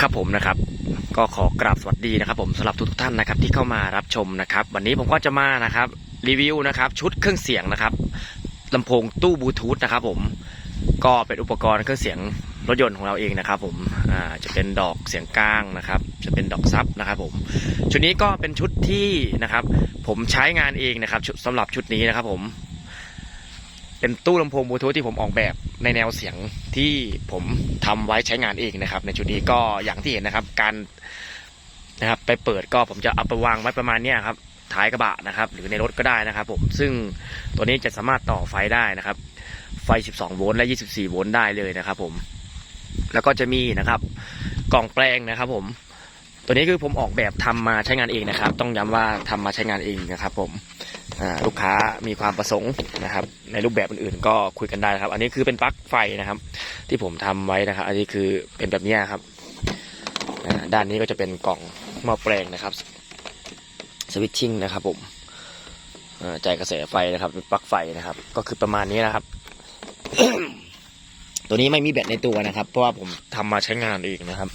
ครับผมนะครับ ก็ขอกราบสวัสดีนะครับ ผมสำหรับทุกท่านนะครับที่เข้ามารับชมนะครับ วันนี้ผมก็จะมานะครับ รีวิวนะครับ ชุดเครื่องเสียงนะครับลำโพงตู้บลูทูธนะครับ ผมก็เป็นอุปกรณ์เครื่องเสียงรถยนต์ของเราเองนะครับ ผมอ่าจะเป็นดอกเสียงกลางนะครับ จะเป็นดอกซับนะครับ ผม ชุดนี้ก็เป็นชุดที่นะครับ ผมใช้งานเองนะครับชุดสำหรับชุดนี้นะครับ ผม เป็นตู้ลำโพงบลูทูธที่ผมออกแบบในแนวเสียงที่ผมทำไว้ใช้งานเองนะครับ ในชุดนี้ก็อย่างที่เห็นนะครับ การนะครับ ไปเปิดก็ผมจะเอาไปวางไว้ประมาณเนี้ยครับท้ายกระบะนะครับ หรือในรถก็ได้นะครับ ผมซึ่งตัวนี้จะสามารถต่อไฟได้นะครับ ไฟ 12 โวลต์และ 24 โวลต์ได้เลยนะครับ ผม แล้วก็จะมีนะครับ กล่องแปลงนะครับ ผม ตัวนี้คือผมออกแบบทำมาใช้งานเองนะครับ ต้องย้ำว่าทำมาใช้งานเองนะครับ ผม ลูกค้ามีความประสงค์นะครับ ในรูปแบบอื่นๆ ก็คุยกันได้ครับ อันนี้คือเป็นปลั๊กไฟนะครับ ที่ผมทำไว้นะครับ อันนี้คือเป็นแบบนี้ครับด้านนี้ก็จะเป็นกล่องหม้อแปลงนะครับสวิตชิ่งนะครับผมจ่ายกระแสไฟนะครับเป็นปลั๊กไฟนะครับ ก็คือประมาณนี้นะครับ ตัวนี้ไม่มีแบตในตัวนะครับ เพราะว่าผมทำมาใช้งานเองนะครับ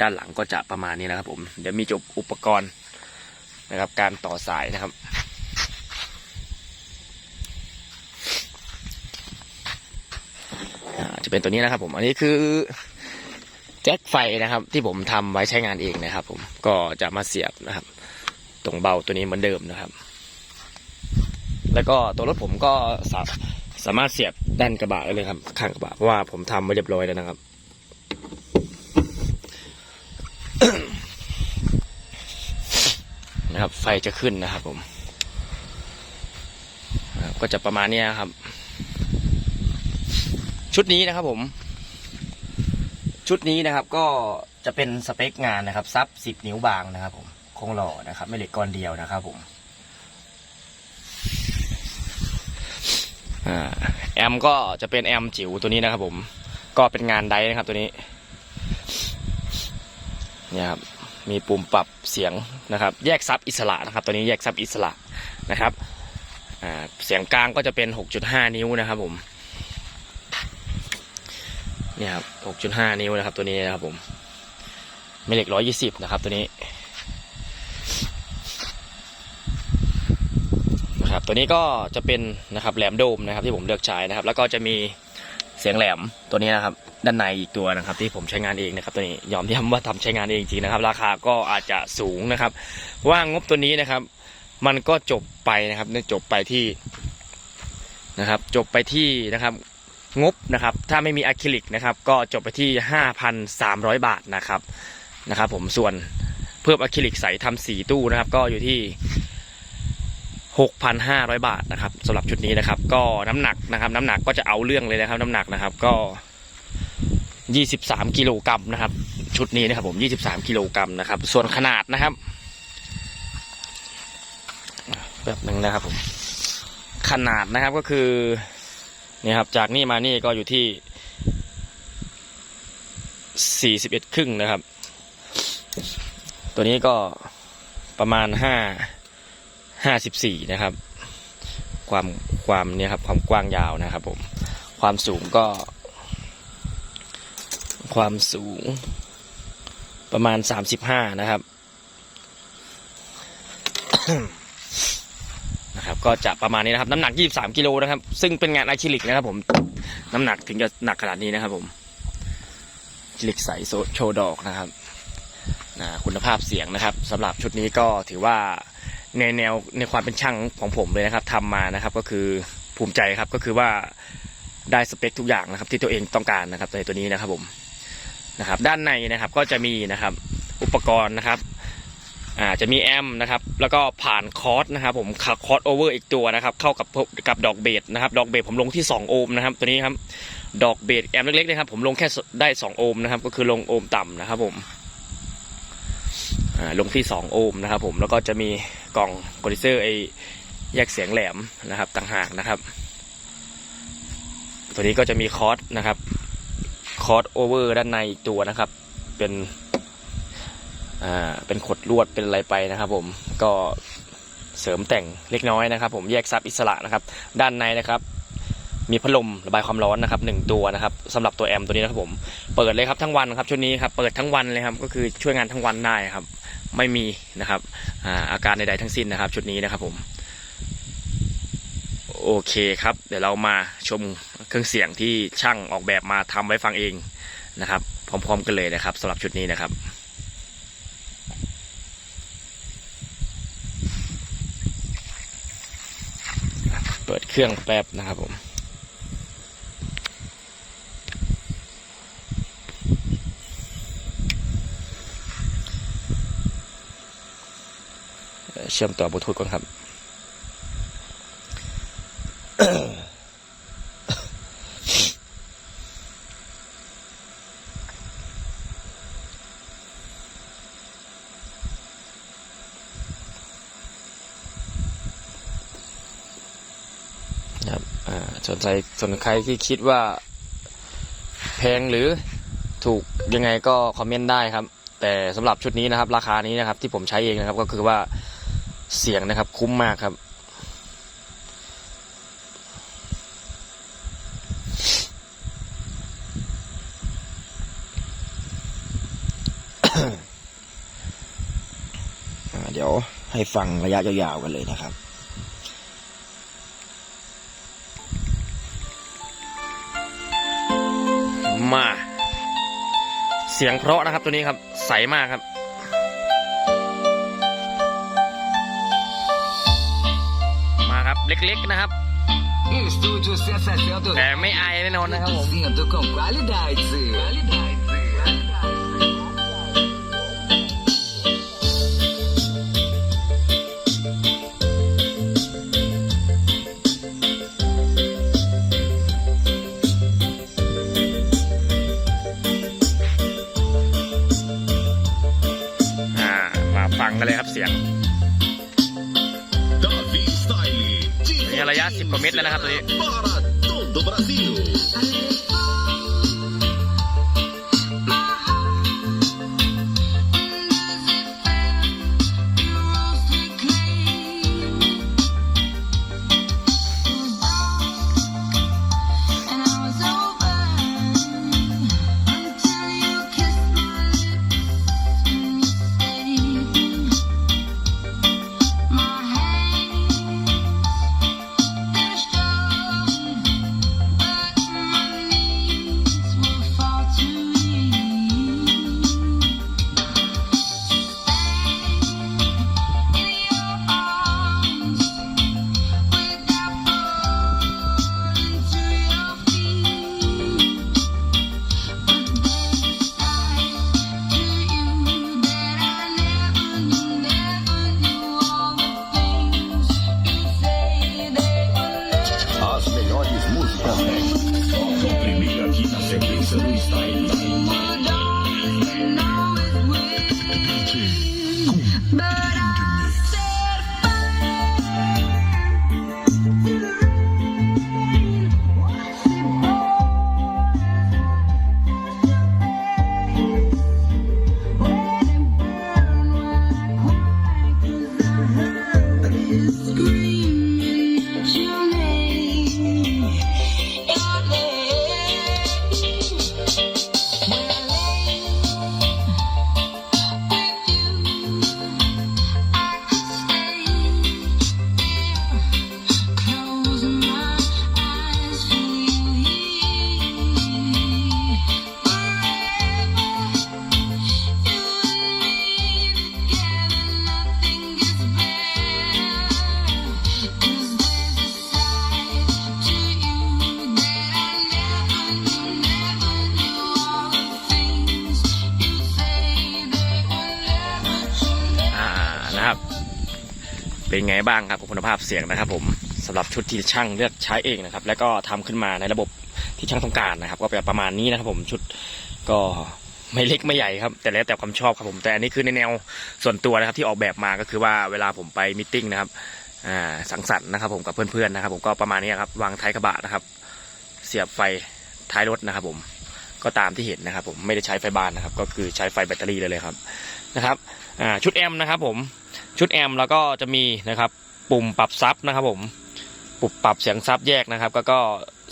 ด้านหลังก็จะประมาณนี้นะครับผม เดี๋ยวมีจบอุปกรณ์นะครับ การต่อสายนะครับ อ่า จะเป็นตัวนี้นะครับ ผม อันนี้คือแจ็คไฟนะครับ ที่ผมทำไว้ใช้งานเองนะครับ ผมก็จะมาเสียบนะครับ ตรงเบาตัวนี้เหมือนเดิมนะครับ แล้วก็ตัวรถผมก็สาสามารถเสียบด้านกระบะได้เลยครับ ข้างกระบะเพราะว่าผมทำไว้เรียบร้อยแล้วนะครับนะครับ ไฟจะขึ้นนะครับผมก็จะประมาณนี้ครับ ชุดนี้นะครับผม ชุดนี้นะครับก็จะเป็นสเปคงานนะครับซับสิบนิ้วบางนะครับ ผมคงหล่อนะครับไม่เหล็กก้อนเดียวนะครับ ผมอแอมก็จะเป็นแอมจิ๋วตัวนี้นะครับ ผม ก็เป็นงานไดนะครับตัวนี้เนี่ยครับมีปุ่มปรับเสียงนะครับ แยกซับอิสระนะครับ ตัวนี้แยกซับอิสระนะครับเสียงกลางก็จะเป็น 6.5 นิ้วนะครับผม เนี่ยครับ6.5นิ้วนะครับ ตัวนี้นะครับผมไม่เหล็ก120นะครับ ตัวนี้นะครับตัวนี้ก็จะเป็นนะครับแหลมโดมนะครับที่ผมเลือกใช้นะครับ แล้วก็จะมีเสียงแหลมตัวนี้นะครับ ด้านในอีกตัวนะครับ ที่ผมใช้งานเองนะครับ ตัวนี้ยอมย้ำว่าทำใช้งานเองจริงๆนะครับ ราคาก็อาจจะสูงนะครับว่างบตัวนี้นะครับ มันก็จบไปนะครับจบไปที่นะครับ จบไปที่นะครับ งบนะครับ ถ้าไม่มีอะคริลิกนะครับ ก็จบไปที่ 5,300 บาทนะครับนะครับ ผมส่วนเพิ่มอะคริลิกใสทำสีตู้นะครับ ก็อยู่ที่ 6,500 บาทนะครับสำหรับชุดนี้นะครับ ก็น้ำหนักนะครับ น้ำหนักก็จะเอาเรื่องเลยนะครับ น้ำหนักนะครับก็ 23 กิโลกรัมนะครับ ชุดนี้นะครับผม 23 กิโลกรัมนะครับ ส่วนขนาดนะครับแบบหนึ่งนะครับผมขนาดนะครับก็คือ นี่ครับ จากนี่มานี่ก็อยู่ที่ 41 ครึ่งนะครับ ตัวนี้ก็ประมาณ 5 54 นะครับ ความความเนี่ยครับ ความกว้างยาวนะครับผม ความสูงก็ ความสูงประมาณ 35 นะครับนะครับ ก็จะประมาณนี้นะครับ น้ำหนัก 23 กิโลนะครับ ซึ่งเป็นงานอะคริลิกนะครับ ผมน้ำหนักถึงจะหนักขนาดนี้นะครับ ผมอะคลิกใสโซโชว์ดอกนะครับนะคุณภาพเสียงนะครับสำหรับชุดนี้ก็ถือว่าในแนวในความเป็นช่างของผมเลยนะครับทำมานะครับก็คือภูมิใจครับก็คือว่าได้สเปคทุกอย่างนะครับ ที่ตัวเองต้องการนะครับในตัวนี้นะครับผมนะครับ ด้านในนะครับก็จะมีนะครับ อุปกรณ์นะครับ อ่าจะมีแอมป์นะครับแล้วก็ผ่านคอร์สนะครับผมคอร์สโอเวอร์อีกตัวนะครับเข้ากับกับดอกเบสนะครับดอกเบสผมลงที่ 2 โอห์มนะครับตัวนี้ครับดอกเบสแอมป์เล็กๆนะครับผมลงแค่ได้ 2 โอห์มนะครับก็คือลงโอห์มต่ำนะครับผมอ่าลงที่ 2 โอห์มนะครับผมแล้วก็จะมีกล่องโกลิเซอร์ไอแยกเสียงแหลมนะครับต่างหากนะครับ ตัวนี้ก็จะมีคอร์สนะครับคอร์สโอเวอร์ด้านในอีกตัวนะครับ เป็น อ่าเป็นขดลวดเป็นอะไรไปนะครับ ผมก็เสริมแต่งเล็กน้อยนะครับ ผมแยกซับอิสระนะครับ ด้านในนะครับ มีพัดลมระบายความร้อนนะครับหนึ่งตัวนะครับสำหรับตัวแอมตัวนี้นะครับผมเปิดเลยครับทั้งวันครับชุดนี้ครับเปิดทั้งวันเลยครับก็คือช่วยงานทั้งวันได้ครับ ไม่มีนะครับอ่าอาการใดๆทั้งสิ้นนะครับ ชุดนี้นะครับผมโอเคครับ เดี๋ยวเรามาชมเครื่องเสียงที่ช่างออกแบบมาทำไว้ฟังเองนะครับ พร้อม ๆ กันเลยนะครับสำหรับชุดนี้นะครับ เปิดเครื่องแป๊บนะครับผมเชื่อมต่อบลูทูธก่อนครับนะครับ อ่าสนใจส่วนใครที่คิดว่า แพงหรือถูกยังไงก็คอมเมนต์ได้ครับ แต่สำหรับชุดนี้นะครับ ราคานี้นะครับ ที่ผมใช้เองนะครับ ก็คือว่าเสียงนะครับ คุ้มมากครับเดี๋ยวให้ฟังระยะยาวๆกันเลยนะครับ มา เสียงเพราะนะครับตัวนี้ครับ ใสมากครับมาครับเล็กๆนะครับ Estúdio Sensação แต่ไม่อายแน่นอนนะครับผม ยครับเสียง Davi Style. de นี่ระยะ 10 กว่าเมตรแล้วนะครับตัวนี้ Einstein. เป็นไงบ้างครับคุณภาพเสียงนะครับ ผมสำหรับชุดที่ช่างเลือกใช้เองนะครับ แล้วก็ทำขึ้นมาในระบบที่ช่างต้องการนะครับ ก็เป็นประมาณนี้นะครับผมชุดก็ไม่เล็กไม่ใหญ่ครับ แต่แล้วแต่ความชอบครับผมแต่อันนี้คือในแนวส่วนตัวนะครับที่ออกแบบมาก็คือว่าเวลาผมไปมิทติ้งนะครับสังสรรค์นะครับผมกับเพื่อนๆนะครับ ผมก็ประมาณนี้ครับวางท้ายกระบะนะครับ เสียบไฟท้ายรถนะครับ ผมก็ตามที่เห็นนะครับ ผมไม่ได้ใช้ไฟบ้านนะครับ ก็คือใช้ไฟแบตเตอรี่เลยเลยครับนะครับ อ่าชุดแอมนะครับผมชุดแอมแล้วก็จะมีนะครับ ปุ่มปรับซับนะครับผมปรับปรับเสียงซับแยกนะครับ ก็ก็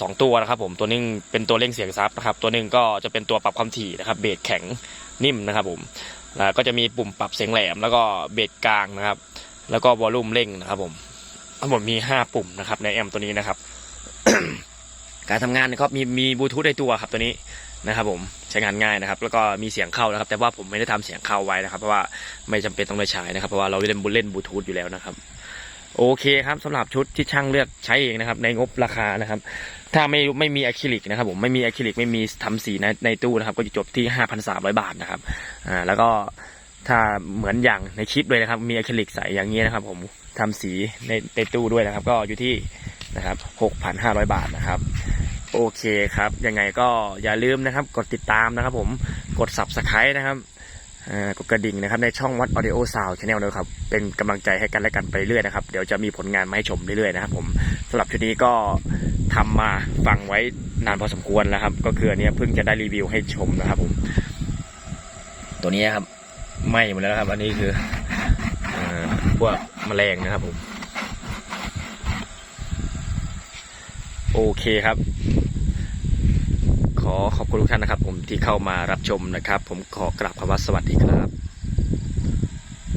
สองตัวนะครับ ผมตัวหนึงเป็นตัวเร่งเสียงซับนะครับ ตัวหนึงก็จะเป็นตัวปรับความถี่นะครับ เบสแข็งนิ่มนะครับ ผมแล้วก็จะมีปุ่มปรับเสียงแหลม แล้วก็เบสกลางนะครับ แล้วก็วอลลุ่มเร่งนะครับ ผมทั้งหมดมีห้าปุ่มนะครับ ในแอมตัวนี้นะครับ การทำงานก็มีมีบลูทูธในตัวครับตัวนี้นะครับผม ใช้งานง่ายนะครับ แล้วก็มีเสียงเข้านะครับ แต่ว่าผมไม่ได้ทำเสียงเข้าไว้นะครับ เพราะว่าไม่จำเป็นต้องได้ใช้นะครับ เพราะว่าเราเล่นเล่นบลูทูธอยู่แล้วนะครับ โอเคครับสำหรับชุดที่ช่างเลือกใช้เองนะครับ ในงบราคานะครับ ถ้าไม่ไม่มีอะคริลิกนะครับ ผมไม่มีอะคริลิกไม่มีทำสีในในตู้นะครับ ก็จะจบที่5,300บาทนะครับอ่าแล้วก็ถ้าเหมือนอย่างในคลิปเลยนะครับ มีอะคริลิกใสอย่างนี้นะครับ ผมทำสีในในตู้ด้วยนะครับ ก็อยู่ที่นะครับ6,500บาทนะครับ โอเคครับ ยังไงก็อย่าลืมนะครับ กดติดตามนะครับผมกด subscribe นะครับกดกระดิ่งนะครับในช่องวัด Audio Sound Channel นะครับ เป็นกำลังใจให้กันและกันไปเรื่อยนะครับ เดี๋ยวจะมีผลงานมาให้ชมเรื่อยๆนะครับผมสำหรับชุดนี้ก็ทำมาฟังไว้นานพอสมควรแล้วครับ ก็คืออันนี้เพิ่งจะได้รีวิวให้ชมนะครับผม ตัวนี้ครับไหม้หมดแล้วครับ อันนี้คือเอ่อพวกแมลงนะครับผม โอเคครับ ขอขอบคุณทุกท่านนะครับ ผมที่เข้ามารับชมนะครับ ผมขอกราบคำว่าสวัสดีครับ